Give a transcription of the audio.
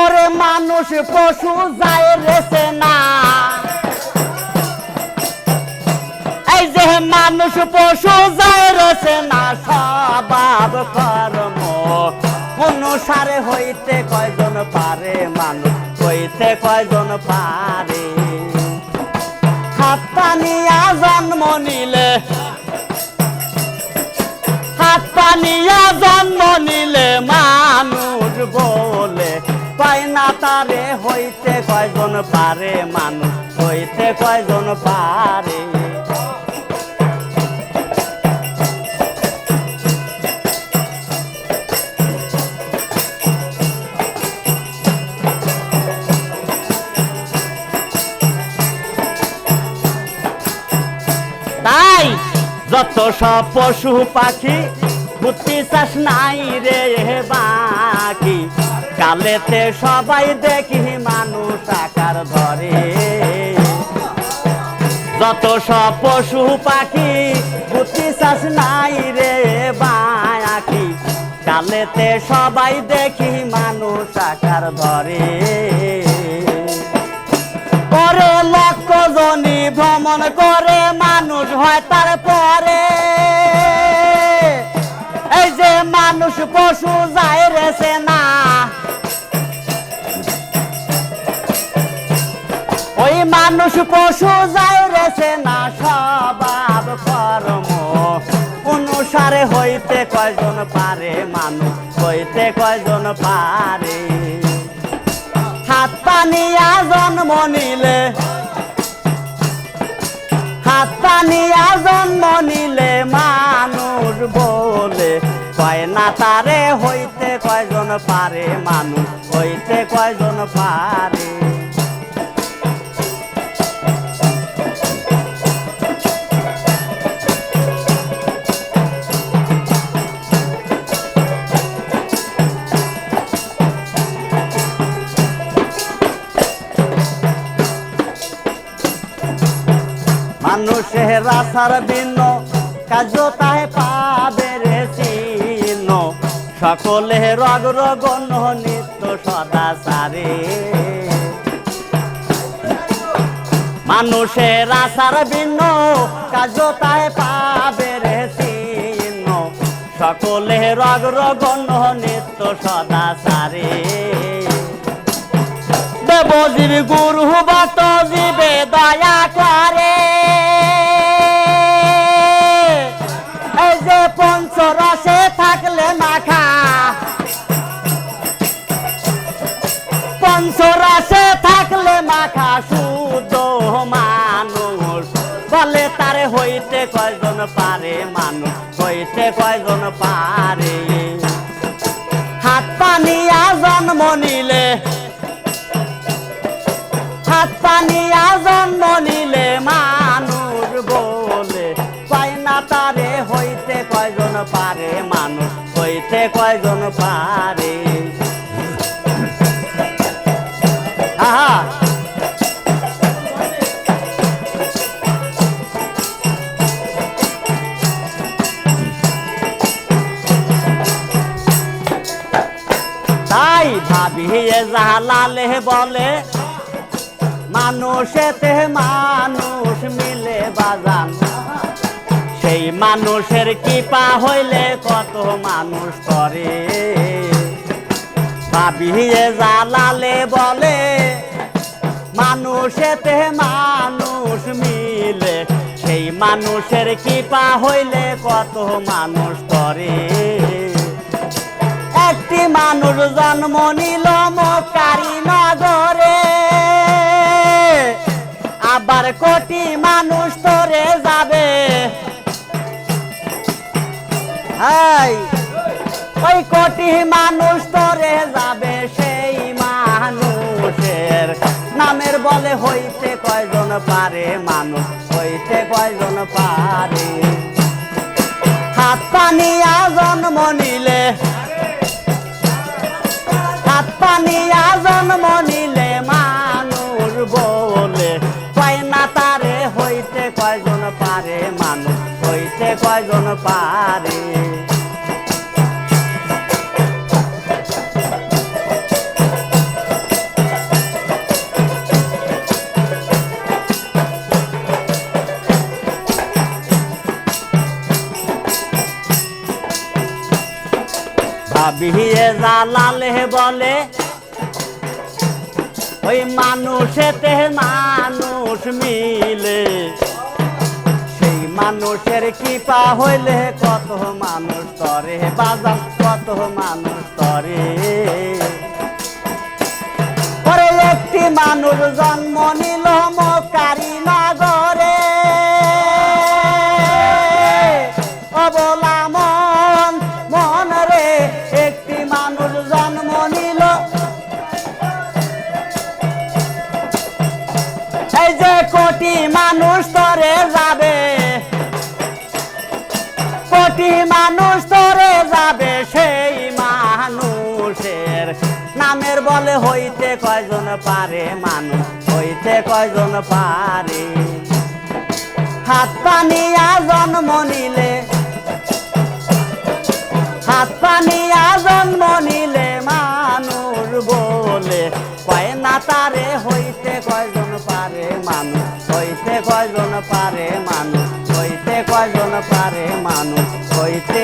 ওরে মানুষ পশু যায় রেছে না এই যে মানুষ পশু যায় রেছে না স্বভাব কর্ম। অনুসারে হইতে কয়জন পারে, মানুষ হইতে কয়জন পারে। হাত পানিয়া জন্ম নিলে হাত পানিয়া জন্ম নিলে মানুষ পায় না তারে হইতে কয়জন পারে? মানুষ হইতে কয়জন পারে? তাই যত সব পশু পাখি বুদ্ধি চাষ নাই রে বাকি। কালেতে সবাই দেখি মানুষ আকার ধরে। যত সব পশু পাখি বুদ্ধি চাষ নাই রে বাকি কালেতে সবাই দেখি মানুষ আকার ধরে। করে লক্ষ জনী ভ্রমণ করে, মানুষ হয় তারপরে এই যে মানুষ পশু যায় রেছে না মানুষ পশু যায় রেছে না, স্বভাব কর্ম। অনুসারে হইতে কয়জন পারে, মানুষ হইতে কয়জন পারে। হাত পানিয়া জন্ম নিলে, হাত পানিয়া জন্ম নিলে মানুষ বলে, কয় না তারে হইতে কয়জন পারে, মানুষ হইতে কয়জন পারে। মানুষের আশার ভিন্ন কাজ তাহে পাবে রে চিহ্ন সকলে রগ রগন নিত্য সদা সারে। মানুষের আশার ভিন্ন কাজ তাহে পাবে রে চিহ্ন সকলে রগ রগন নিত্য সদা সারে। দেবজির গুরু বাত জীবে দয়া করে। পঞ্চরসে থাকলে মাখা। পঞ্চরসে থাকলে মাখা, শুদ্ধ মানুষ। বলে তারে হইতে কয়জন পারে মানুষ? হইতে কয়জন পারে? হাত পানিয়া জন্ম নিলে, হাত পানিয়া আহা। তাই ভাবিয়ে জালালে বলে, মানুষেতে মানুষ মিলে বাজান। সেই মানুষের কৃপা হইলে কত মানুষ করে। ভাবিয়ে জালালে বলে, মানুষেতে মানুষ মিলে, সেই মানুষের কৃপা হইলে কত মানুষ করে। একটি মানুষ জন্ম নিল মকারি নগরে, আবার কোটি মানুষ তোরে যাবে। হাই ওই কোটি মানুষ তোরে যাবে সেই মানুষের। নামের বলে হইতে কয়জন পারে মানুষ, হইতে কয়জন পারে। হাত পানিয়া জন্ম নিলে হাত পানিয়া জন্ম নিলে মানুষ বলে, পায় না তারে হইতে কয়জন পারে মানুষ, হইতে কয়জন পারে। বলে, ওই মানুষ মিলে। সেই মানুষের কৃপা হইলে কত মানুষ তরে, বাজার কত মানুষ তরে। পরে একটি মানুষ জন্ম নিল মকারি নগরে। অবলা যে কোটি মানুষ তরে যাবে, কোটি মানুষ তরে যাবে সেই মানুষের নামের বলে হইতে কয়জন পারে মানুষ, হইতে কয়জন পারে। হাত পানিয়া জন্ম নিলে, হাত পানিয়া জন্ম নিলে মানুষ বলে, কয় না তারে হইতে মানুষ হইতে কয়জন পারে মানুষ? হইতে কয়জন পারে মানুষ? হইতে